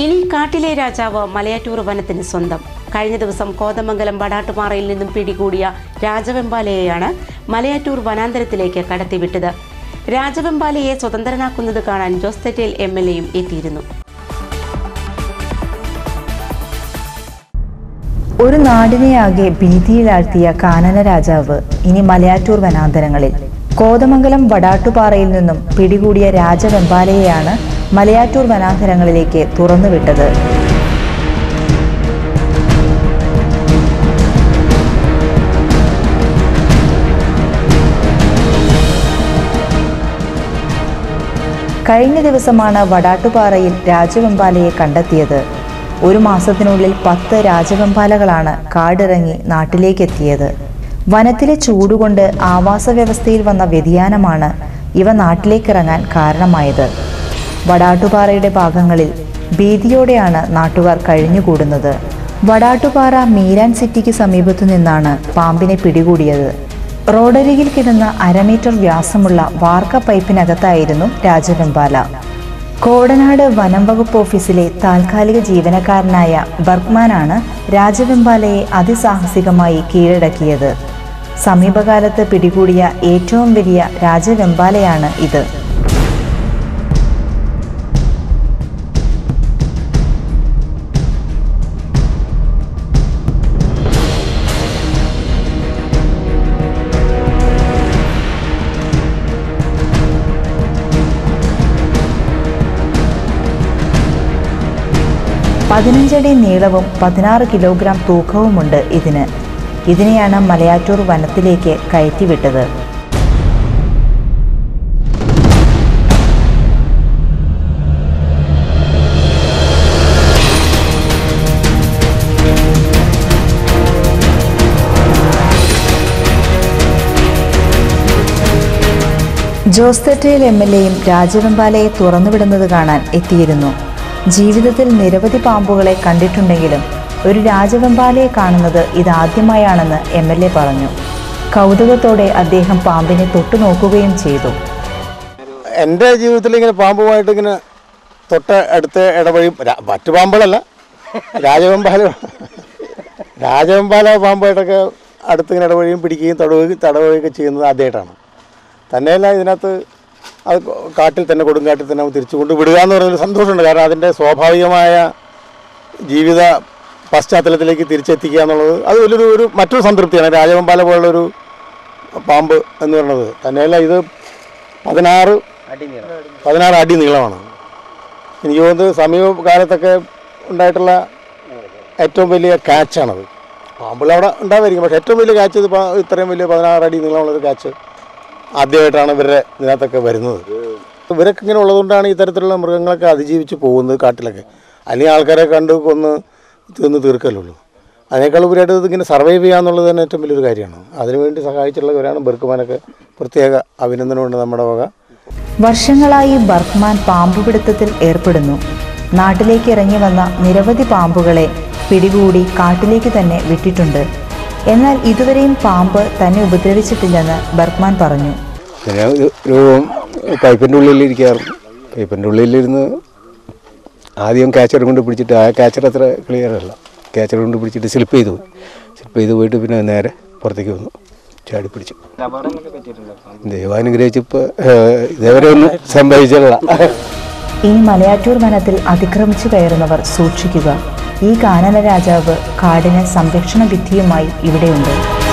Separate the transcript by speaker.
Speaker 1: ഇനി കാട്ടിലെ രാജാവ് മലയാറ്റൂർ വനത്തിന് സ്വന്തം. കഴിഞ്ഞ ദിവസം കോതമംഗലം വടാട്ടുപാറയിൽ നിന്നും പിടികൂടിയ രാജവെമ്പാലയെയാണ് മലയാറ്റൂർ വനാന്തരത്തിലേക്ക് കടത്തിവിട്ടത്. രാജവെമ്പാലയെ സ്വതന്ത്രനാക്കുന്നത് കാണാൻ ജോസ് തെറ്റേൽ എം എൽ എയും എത്തിയിരുന്നു.
Speaker 2: ഒരു നാടിനെയാകെ ഭീതിയിലാഴ്ത്തിയ കാനന രാജാവ് ഇനി മലയാറ്റൂർ വനാന്തരങ്ങളിൽ. കോതമംഗലം വടാട്ടുപാറയിൽ നിന്നും പിടികൂടിയ രാജവെമ്പാലയെയാണ് മലയാറ്റൂർ വനാന്തരങ്ങളിലേക്ക് തുറന്നുവിട്ടത്. കഴിഞ്ഞ ദിവസമാണ് വടാട്ടുപാറയിൽ രാജവെമ്പാലയെ കണ്ടെത്തിയത്. ഒരു മാസത്തിനുള്ളിൽ പത്ത് രാജവെമ്പാലകളാണ് കാടിറങ്ങി നാട്ടിലേക്കെത്തിയത്. വനത്തിലെ ചൂടുകൊണ്ട് ആവാസ വ്യവസ്ഥയിൽ വന്ന വ്യതിയാനമാണ് ഇവ നാട്ടിലേക്കിറങ്ങാൻ കാരണമായത്. വടാട്ടുപാറയുടെ ഭാഗങ്ങളിൽ ഭീതിയോടെയാണ് നാട്ടുകാർ കഴിഞ്ഞുകൂടുന്നത്. വടാട്ടുപാറ മീരാൻ സിറ്റിക്ക് സമീപത്തു നിന്നാണ് പാമ്പിനെ പിടികൂടിയത്. റോഡരികിൽ കിടന്ന അരമീറ്റർ വ്യാസമുള്ള വാർക്ക പൈപ്പിനകത്തായിരുന്നു രാജവെമ്പാല. കോടനാട് വനം വകുപ്പ് ഓഫീസിലെ താൽക്കാലിക ജീവനക്കാരനായ ബർഗ്മാനാണ് രാജവെമ്പാലയെ അതിസാഹസികമായി കീഴടക്കിയത്. സമീപകാലത്ത് പിടികൂടിയ ഏറ്റവും വലിയ രാജവെമ്പാലയാണ് ഇത്. പതിനഞ്ചടി നീളവും പതിനാറ് കിലോഗ്രാം തൂക്കവുമുണ്ട് ഇതിന്. ഇതിനെയാണ് മലയാറ്റൂർ വനത്തിലേക്ക് കയറ്റിവിട്ടത്. ജോസ് തെറ്റയിൽ എം എൽ എയും രാജവെമ്പാലയെ തുറന്നുവിടുന്നത് കാണാൻ എത്തിയിരുന്നു. ജീവിതത്തിൽ നിരവധി പാമ്പുകളെ കണ്ടിട്ടുണ്ടെങ്കിലും ഒരു രാജവെമ്പാലയെ കാണുന്നത് ഇതാദ്യമായാണെന്ന് എം എൽ എ പറഞ്ഞു. കൗതുകത്തോടെ അദ്ദേഹം പാമ്പിനെ തൊട്ടു തൊട്ടുനോക്കുകയും ചെയ്തു.
Speaker 3: എന്റെ ജീവിതത്തിൽ ഇങ്ങനെ പാമ്പുമായിട്ട് ഇങ്ങനെ തൊട്ട് അടുത്ത ഇടവഴി മറ്റു പാമ്പുകളല്ല. രാജവെമ്പാല രാജവെമ്പാല പാമ്പായിട്ടൊക്കെ അടുത്ത് ഇങ്ങനെ ഇടവഴിയും പിടിക്കുകയും തടവുകയും തടവുകയൊക്കെ ചെയ്യുന്നത് ആദ്യമായിട്ടാണ്. തന്നെയല്ല ഇതിനകത്ത് അത് കാട്ടിൽ തന്നെ കൊടുങ്കാട്ടിൽ തന്നെ തിരിച്ചു കൊണ്ട് വിടുക എന്ന് പറയുന്നൊരു സന്തോഷമുണ്ട്. കാരണം അതിന്റെ സ്വാഭാവികമായ ജീവിത പശ്ചാത്തലത്തിലേക്ക് തിരിച്ചെത്തിക്കുക എന്നുള്ളത് അത് വലിയൊരു ഒരു മറ്റൊരു സംതൃപ്തിയാണ്. രാജവെമ്പാല പോലുള്ളൊരു പാമ്പ് എന്ന് പറയുന്നത്. തന്നെയല്ല ഇത് പതിനാറ് പതിനാറ് അടി നീളമാണ്. എനിക്ക് തോന്നുന്നത് സമീപകാലത്തൊക്കെ ഉണ്ടായിട്ടുള്ള ഏറ്റവും വലിയ കാച്ചാണത്. പാമ്പുകൾ അവിടെ ഉണ്ടാവായിരിക്കും പക്ഷേ ഏറ്റവും വലിയ കാച്ച് ഇത് ഇത്രയും വലിയ പതിനാറ് അടി നീളമുള്ളൊരു കാച്ച് ആദ്യമായിട്ടാണ് ഇവരുടെ ഇതിനകത്തൊക്കെ വരുന്നത്. ഇവരൊക്കെ ഇങ്ങനെ ഉള്ളതുകൊണ്ടാണ് ഇത്തരത്തിലുള്ള മൃഗങ്ങളൊക്കെ അതിജീവിച്ച് പോകുന്നത് കാട്ടിലൊക്കെ. അല്ലെങ്കിൽ ആൾക്കാരെ കണ്ട് കൊന്ന് തിന്ന് തീർക്കല്ലുള്ളൂ അതിനേക്കാൾ ഉപരിയായിട്ട് ഇതിങ്ങനെ സർവൈവ് ചെയ്യാന്നുള്ളത് തന്നെ ഏറ്റവും വലിയൊരു കാര്യമാണ്. അതിനുവേണ്ടി സഹായിച്ചിട്ടുള്ളവരാണ് ബർക്കുമാനൊക്കെ പ്രത്യേക അഭിനന്ദനമുണ്ട് നമ്മുടെ വക.
Speaker 2: വർഷങ്ങളായി ബർക്ക്മാൻ പാമ്പുപിടുത്തത്തിൽ ഏർപ്പെടുന്നു. നാട്ടിലേക്ക് ഇറങ്ങി വന്ന നിരവധി പാമ്പുകളെ പിടികൂടി കാട്ടിലേക്ക് തന്നെ വിട്ടിട്ടുണ്ട്. എന്നാൽ ഇതുവരെയും പാമ്പ് തന്നെ ഉപദ്രവിച്ചിട്ടില്ലെന്ന് ബർഗ്മാൻ പറഞ്ഞു.
Speaker 4: ഒരു പൈപ്പിന്റെ ഉള്ളിലിരിക്കാറുണ്ട് പൈപ്പിന്റെ ഉള്ളിലിരുന്ന് ആദ്യം ക്യാച്ചർ കൊണ്ട് പിടിച്ചിട്ട് ആ ക്യാച്ചർ അത്ര ക്ലിയർ അല്ല. ക്യാച്ചർ കൊണ്ട് പിടിച്ചിട്ട് സ്ലിപ്പ് ചെയ്തു പോയി. സ്ലിപ്പ് ചെയ്ത് പോയിട്ട് പിന്നെ നേരെ പുറത്തേക്ക് വന്നു. ചാടി പിടിച്ചു. ദൈവാനുഗ്രഹിച്ചിപ്പോൾ ഇതേവരെ ഒന്നും സംഭവിച്ചില്ല
Speaker 2: ഈ മലയാറ്റൂർ വനത്തിൽ അതിക്രമിച്ചു കയറുന്നവർ സൂക്ഷിക്കുക. ഈ കാനന രാജാവ് കാടിന് സംരക്ഷണ ഭിത്തിയുമായി ഇവിടെയുണ്ട്.